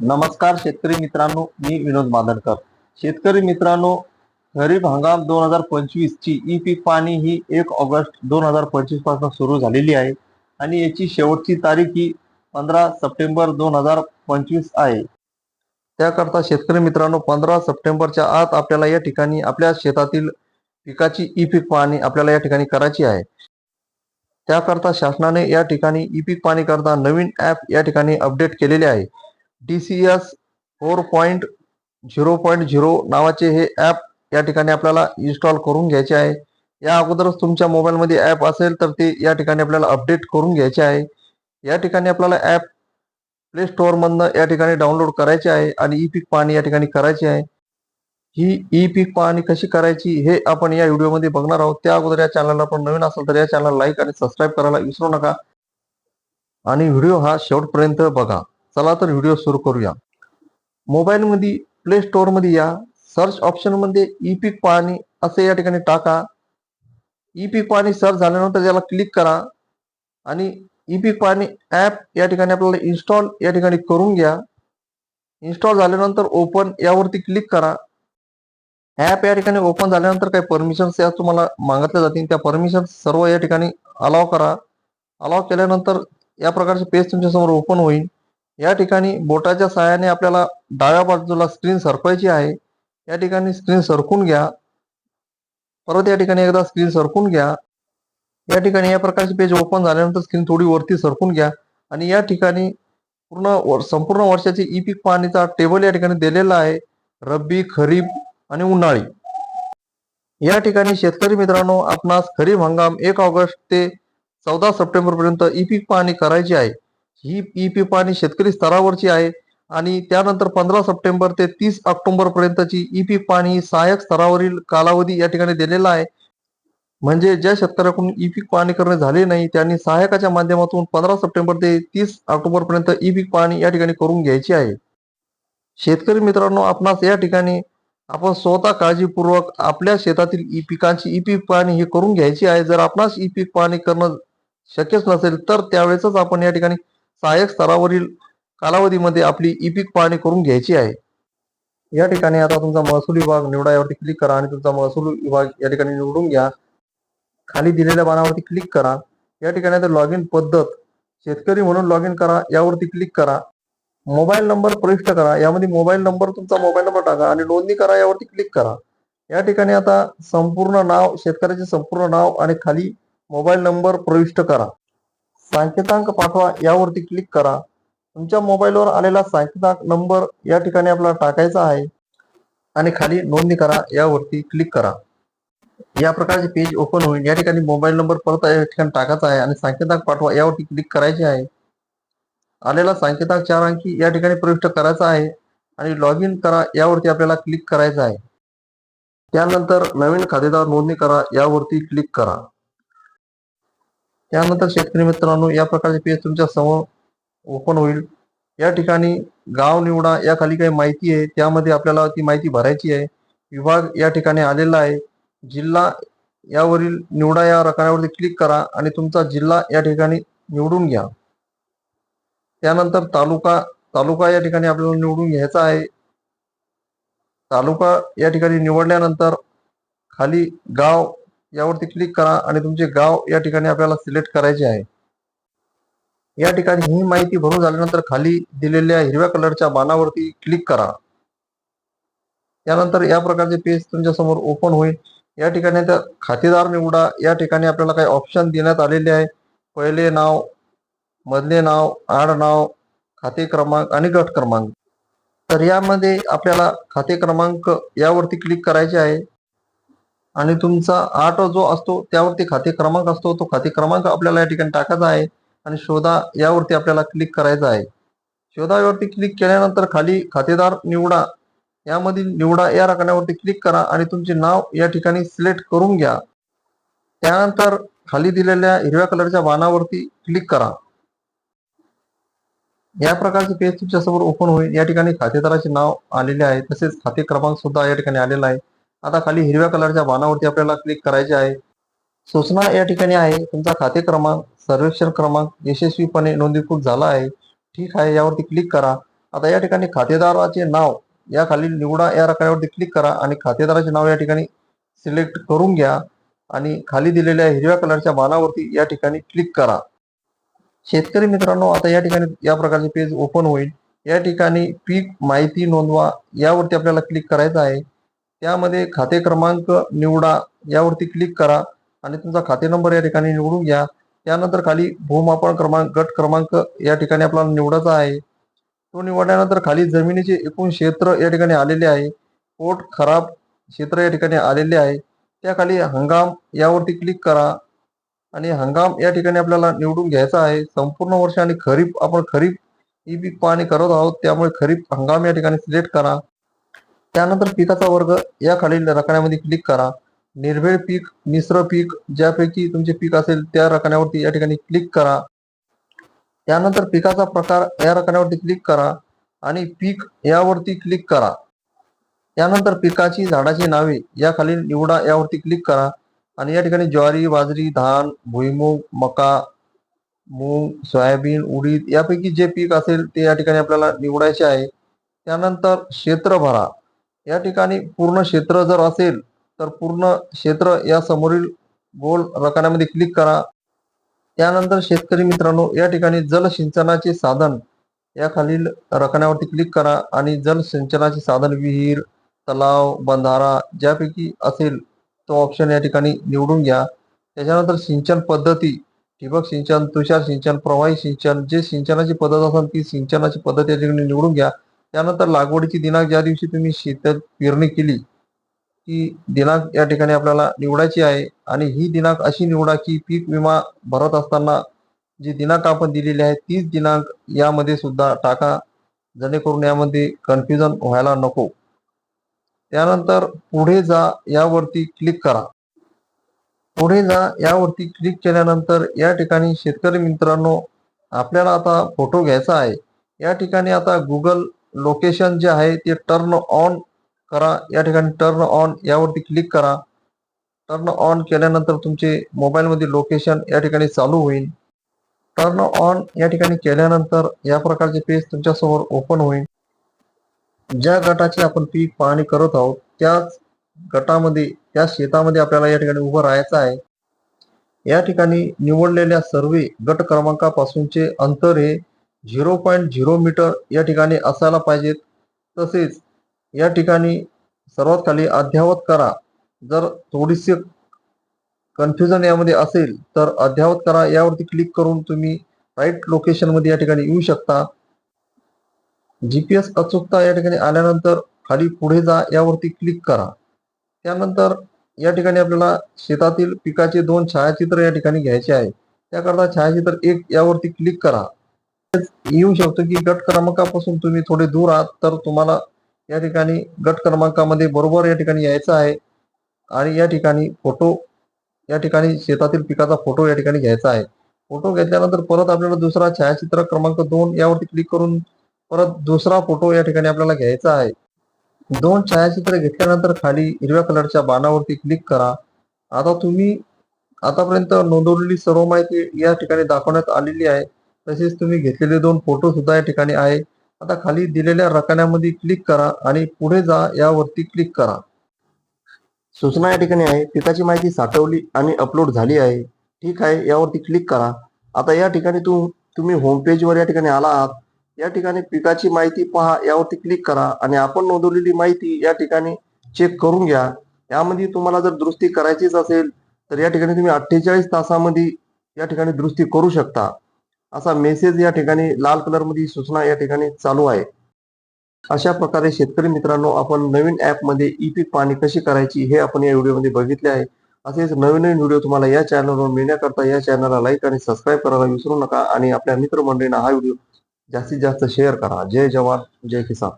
नमस्कार शेतकरी मित्रांनो मी विनोद मादनकर शेतकरी मित्रांनो खरीप हंगाम दोन हजार पंचवीस ची ई पीक पाणी ही एक ऑगस्ट दोन हजार पंचवीसपासून सुरू झालेली आहे आणि याची शेवटची तारीख ही पंधरा सप्टेंबर दोन हजार पंचवीस आहे. त्याकरता शेतकरी मित्रांनो पंधरा सप्टेंबरच्या आत आपल्याला या ठिकाणी आपल्या शेतातील पिकाची ई पीक पाहणी आपल्याला या ठिकाणी करायची आहे. त्याकरता शासनाने या ठिकाणी ई पीक पाणी करता नवीन ऍप या ठिकाणी अपडेट केलेले आहे. D C S four point zero point zero नावाचे हे ॲप या ठिकाणी आपल्याला इन्स्टॉल करून घ्यायचे आहे. या अगोदरच तुमच्या मोबाईलमध्ये ॲप असेल तर ते या ठिकाणी आपल्याला अपडेट करून घ्यायचे आहे. या ठिकाणी आपल्याला ॲप प्ले स्टोअरमधनं या ठिकाणी डाउनलोड करायचे आहे आणि ई पीक पाहणी या ठिकाणी करायची आहे. ही ई पीक पाहणी कशी करायची हे आपण या व्हिडिओमध्ये बघणार आहोत. त्या अगोदर या चॅनलला आपण नवीन असेल तर या चॅनलला लाईक आणि सबस्क्राईब करायला विसरू नका. आणि व्हिडिओ हा शेवटपर्यंत बघा. चला तर व्हिडिओ सुरू करूया. मोबाईलमध्ये प्ले स्टोअरमध्ये या. सर्च ऑप्शनमध्ये ई पीक पाहणी असे या ठिकाणी टाका. ई पीक पाहणी सर्च झाल्यानंतर याला क्लिक करा. आणि ई पीक पाहणी ॲप या ठिकाणी आपल्याला इन्स्टॉल या ठिकाणी करून घ्या. इन्स्टॉल झाल्यानंतर ओपन यावरती क्लिक करा. ॲप या ठिकाणी ओपन झाल्यानंतर काही परमिशन्स या तुम्हाला मागितल्या जातील. त्या परमिशन्स सर्व या ठिकाणी अलाव करा. अलाव केल्यानंतर या प्रकारचे पेज तुमच्यासमोर ओपन होईल. या ठिकाणी बोटाच्या सहाय्याने आपल्याला डाव्या बाजूला स्क्रीन सरकवायची आहे. या ठिकाणी स्क्रीन सरकून घ्या. परत या ठिकाणी एकदा स्क्रीन सरकून घ्या. या ठिकाणी या प्रकारचे पेज ओपन झाल्यानंतर स्क्रीन थोडी वरती सरकून घ्या. आणि या ठिकाणी पूर्ण वर- संपूर्ण वर्षाची ई पीक पाहणीचा टेबल या ठिकाणी दिलेला आहे. रब्बी खरीप आणि उन्हाळी. या ठिकाणी शेतकरी मित्रांनो आपणास खरीप हंगाम एक ऑगस्ट ते चौदा सप्टेंबर पर्यंत ई पीक पाहणी करायची आहे. ही ई पी पाणी शेतकरी स्तरावरची आहे. आणि त्यानंतर पंधरा सप्टेंबर ते तीस ऑक्टोबर पर्यंतची ई पी पाणी ही सहाय्यक स्तरावरील कालावधी या ठिकाणी दिलेला आहे. म्हणजे ज्या शेतकऱ्याकडून ई पीक पाहणी करणे झाले नाही त्यांनी सहाय्यकाच्या माध्यमातून पंधरा सप्टेंबर ते तीस ऑक्टोबर पर्यंत ई पीक पाणी या ठिकाणी करून घ्यायची आहे. शेतकरी मित्रांनो आपणास या ठिकाणी आपण स्वतः काळजीपूर्वक आपल्या शेतातील ई पिकांची ई पीक पाहणी ही करून घ्यायची आहे. जर आपणास ई पीक पाहणी करणं शक्यच नसेल तर त्यावेळेसच आपण या ठिकाणी सहाय्यक स्तरावरील कालावधीमध्ये आपली ई पीक पाहणी करून घ्यायची आहे. या ठिकाणी आता तुमचा महसूल विभाग निवडा यावरती क्लिक करा आणि तुमचा महसूल विभाग या ठिकाणी निवडून घ्या. खाली दिलेल्या बाणावरती क्लिक करा. या ठिकाणी आता लॉग इन पद्धत शेतकरी म्हणून लॉग इन करा यावरती क्लिक करा. मोबाईल नंबर प्रविष्ट करा यामध्ये मोबाईल नंबर तुमचा मोबाईल नंबर टाका आणि नोंदणी करा यावरती क्लिक करा. या ठिकाणी आता संपूर्ण नाव शेतकऱ्याचे संपूर्ण नाव आणि खाली मोबाईल नंबर प्रविष्ट करा. सांकेतांक पाठवा यावरती क्लिक करा. तुमच्या मोबाईलवर आलेला सांकेतांक नंबर या ठिकाणी आपल्याला टाकायचा आहे. आणि खाली नोंदणी करा यावरती क्लिक करा. या प्रकारचे पेज ओपन होईल. या ठिकाणी मोबाईल नंबर परत या ठिकाणी टाकायचा आहे आणि सांकेतांक पाठवा यावरती क्लिक करायचे आहे. आलेला सांकेतांक चार अंकी या ठिकाणी प्रविष्ट करायचा आहे. आणि लॉग इन करा यावरती आपल्याला क्लिक करायचं आहे. त्यानंतर नवीन खातेदार नोंदणी करा यावरती क्लिक करा. त्यानंतर शेतकरी मित्रांनो या प्रकारचे पेज तुमच्यासमोर ओपन होईल. या ठिकाणी गाव निवडा या खाली काही माहिती आहे. त्यामध्ये आपल्याला ती माहिती भरायची आहे. विभाग या ठिकाणी आलेला आहे. जिल्हा यावरील निवडा या रकान्यावरती क्लिक करा आणि तुमचा जिल्हा या ठिकाणी निवडून घ्या. त्यानंतर तालुका तालुका या ठिकाणी आपल्याला निवडून घ्यायचा आहे. तालुका या ठिकाणी निवडल्यानंतर खाली गाव यावरती क्लिक करा आणि तुमचे गाव या ठिकाणी आपल्याला सिलेक्ट करायचे आहे. या ठिकाणी ही माहिती भरून झाल्यानंतर खाली दिलेल्या हिरव्या कलरच्या बाणावरती क्लिक करा. यानंतर या प्रकारचे पेज तुमच्यासमोर ओपन होईल. या ठिकाणी तर खातेदार निवडा. या ठिकाणी आपल्याला काही ऑप्शन देण्यात आलेले आहे. पहिले नाव मधले नाव आड नाव खाते क्रमांक आणि गट क्रमांक. तर यामध्ये आपल्याला खाते क्रमांक यावरती क्लिक करायचे आहे. आणि तुमचा आठ जो असतो त्यावरती खाते क्रमांक असतो तो खाते क्रमांक आपल्याला या ठिकाणी टाकायचा आहे आणि शोधा यावरती आपल्याला क्लिक करायचा आहे. शोधा यावरती क्लिक केल्यानंतर खाली खातेदार निवडा. यामधील निवडा या रकान्यावरती क्लिक करा आणि तुमचे नाव या ठिकाणी सिलेक्ट करून घ्या. त्यानंतर खाली दिलेल्या हिरव्या कलरच्या बाणावरती क्लिक करा. या प्रकारचे पेज तुमच्यासमोर ओपन होईल. या ठिकाणी खातेदाराचे नाव आलेले आहे. तसेच खाते क्रमांक सुद्धा या ठिकाणी आलेला आहे. आता खाली हिरव्या कलरच्या बाणावरती आपल्याला क्लिक करायचे आहे. सूचना या ठिकाणी आहे. तुमचा खाते क्रमांक सर्वेक्षण क्रमांक यशस्वीपणे नोंदणीकृत झाला आहे. ठीक आहे यावरती क्लिक करा. आता या ठिकाणी खातेदाराचे नाव या खाली निवडा या रकान्यावरती क्लिक करा आणि खातेदाराचे नाव या ठिकाणी सिलेक्ट करून घ्या आणि खाली दिलेल्या हिरव्या कलरच्या बाणावरती या ठिकाणी क्लिक करा. शेतकरी मित्रांनो आता या ठिकाणी या प्रकारचे पेज ओपन होईल. या ठिकाणी पीक माहिती नोंदवा यावरती आपल्याला क्लिक करायचं आहे. त्यामध्ये खाते क्रमांक निवडा यावरती क्लिक करा आणि तुमचा खाते नंबर या ठिकाणी निवडून घ्या. त्यानंतर खाली भूमापन क्रमांक गट क्रमांक या ठिकाणी आपल्याला निवडायचा आहे. तो निवडल्यानंतर खाली जमिनीचे एकूण क्षेत्र या ठिकाणी आलेले आहे. पोट खराब क्षेत्र या ठिकाणी आलेले आहे. त्या खाली हंगाम यावरती क्लिक करा आणि हंगाम या ठिकाणी आपल्याला निवडून घ्यायचा आहे. संपूर्ण वर्ष आणि खरीप आपण खरीप ही पीक पाहणी करत आहोत. त्यामुळे खरीप हंगाम या ठिकाणी सिलेक्ट करा. त्यानंतर पिकाचा वर्ग या खालील रकान्यामध्ये क्लिक करा. निर्भेळ पीक मिश्र पीक ज्यापैकी तुमचे पीक असेल त्या रकान्यावरती या ठिकाणी क्लिक करा. त्यानंतर पिकाचा प्रकार या रकान्यावरती क्लिक करा आणि पीक यावरती क्लिक करा. त्यानंतर पिकाची झाडाची नावे या खाली निवडा यावरती क्लिक करा आणि या ठिकाणी ज्वारी बाजरी धान भुईमूग मका मूग सोयाबीन उडीद यापैकी जे पीक असेल ते या ठिकाणी आपल्याला निवडायचे आहे. त्यानंतर क्षेत्र भरा. या ठिकाणी पूर्ण क्षेत्र जर असेल तर पूर्ण क्षेत्र या समोरील गोल रकान्यामध्ये क्लिक करा. त्यानंतर शेतकरी मित्रांनो या ठिकाणी जलसिंचनाचे साधन या खालील रकान्यावरती क्लिक करा आणि जलसिंचनाचे साधन विहीर तलाव बंधारा ज्यापैकी असेल तो ऑप्शन या ठिकाणी निवडून घ्या. त्याच्यानंतर सिंचन पद्धती ठिबक सिंचन तुषार सिंचन प्रवाही सिंचन जे सिंचनाची पद्धत असेल ती सिंचनाची पद्धत या ठिकाणी निवडून घ्या. त्यानंतर लागवडीची दिनांक ज्या दिवशी तुम्ही शेतात पेरणी केली ती दिनांक या ठिकाणी आपल्याला निवडायची आहे आणि ही दिनांक अशी निवडा की पीक विमा भरत असताना जी दिनांक आपण दिलेली आहे तीच दिनांक यामध्ये सुद्धा टाका. जेणेकरून यामध्ये कन्फ्युजन व्हायला नको. त्यानंतर पुढे जा यावरती क्लिक करा. पुढे जा यावरती क्लिक केल्यानंतर या ठिकाणी शेतकरी मित्रांनो आपल्याला आता फोटो घ्यायचा आहे. या ठिकाणी आता गुगल लोकेशन जे आहे ते टर्न ऑन करा. या ठिकाणी टर्न ऑन यावरती क्लिक करा. टर्न ऑन केल्यानंतर तुमचे मोबाईलमध्ये लोकेशन या ठिकाणी चालू होईल. टर्न ऑन या ठिकाणी केल्यानंतर या प्रकारचे पेज तुमच्यासमोर ओपन होईल. ज्या गटाची आपण पीक पाहणी करत आहोत त्याच गटामध्ये त्या शेतामध्ये आपल्याला या ठिकाणी उभं राहायचं आहे. या ठिकाणी निवडलेल्या सर्व गट क्रमांकापासूनचे अंतर हे झिरो पॉईंट झिरो मीटर या ठिकाणी असायला पाहिजेत. तसेच या ठिकाणी सर्वात खाली अद्यावत करा. जर थोडीशी कन्फ्युजन यामध्ये असेल तर अद्यावत करा. यावरती क्लिक करून तुम्ही राईट लोकेशनमध्ये या ठिकाणी येऊ शकता. जी पी एस अचूकता या ठिकाणी आल्यानंतर खाली पुढे जा यावरती क्लिक करा. त्यानंतर या ठिकाणी आपल्याला शेतातील पिकाचे दोन छायाचित्र या ठिकाणी घ्यायचे आहे. त्याकरता छायाचित्र एक यावरती क्लिक करा. येऊ शकतो की गट क्रमांकापासून तुम्ही थोडे दूर आहात तर तुम्हाला या ठिकाणी गट क्रमांकामध्ये बरोबर या ठिकाणी यायचं आहे. आणि या ठिकाणी फोटो या ठिकाणी शेतातील पिकाचा फोटो या ठिकाणी घ्यायचा आहे. फोटो घेतल्यानंतर परत आपल्याला दुसरा छायाचित्र क्रमांक दोन यावरती क्लिक करून परत दुसरा फोटो या ठिकाणी आपल्याला घ्यायचा आहे. दोन छायाचित्र घेतल्यानंतर खाली हिरव्या कलरच्या बाणावरती क्लिक करा. आता तुम्ही आतापर्यंत नोंदवलेली सर्व माहिती या ठिकाणी दाखवण्यात आलेली आहे. तसेच तुम्ही घेतलेले दोन फोटो सुद्धा या ठिकाणी आहे. आता खाली दिलेल्या रकान्यामध्ये क्लिक करा आणि पुढे जा यावरती क्लिक करा. सूचना या ठिकाणी आहे. पिकाची माहिती साठवली आणि अपलोड झाली आहे. ठीक आहे यावरती क्लिक करा. आता या ठिकाणी तू तुम्ही होम पेजवर या ठिकाणी आला आहात. या ठिकाणी पिकाची माहिती पहा यावरती क्लिक करा आणि आपण नोंदवलेली माहिती या ठिकाणी चेक करून घ्या. यामध्ये तुम्हाला जर दुरुस्ती करायचीच असेल तर या ठिकाणी तुम्ही अठ्ठेचाळीस तासामध्ये या ठिकाणी दुरुस्ती करू शकता. असा मेसेज या ठिकाणी लाल कलरमध्ये सूचना या ठिकाणी चालू आहे. अशा प्रकारे शेतकरी मित्रांनो आपण नवीन ऍपमध्ये ई पीक पाणी कशी करायची हे आपण या व्हिडिओमध्ये बघितले आहे. असेच नवीन नवीन व्हिडिओ तुम्हाला या चॅनलवर मिळण्याकरता या चॅनलला लाईक आणि सबस्क्राईब करायला विसरू नका आणि आपल्या मित्रमंडळींना हा व्हिडिओ जास्तीत जास्त शेअर करा. जय जवान जय किसान.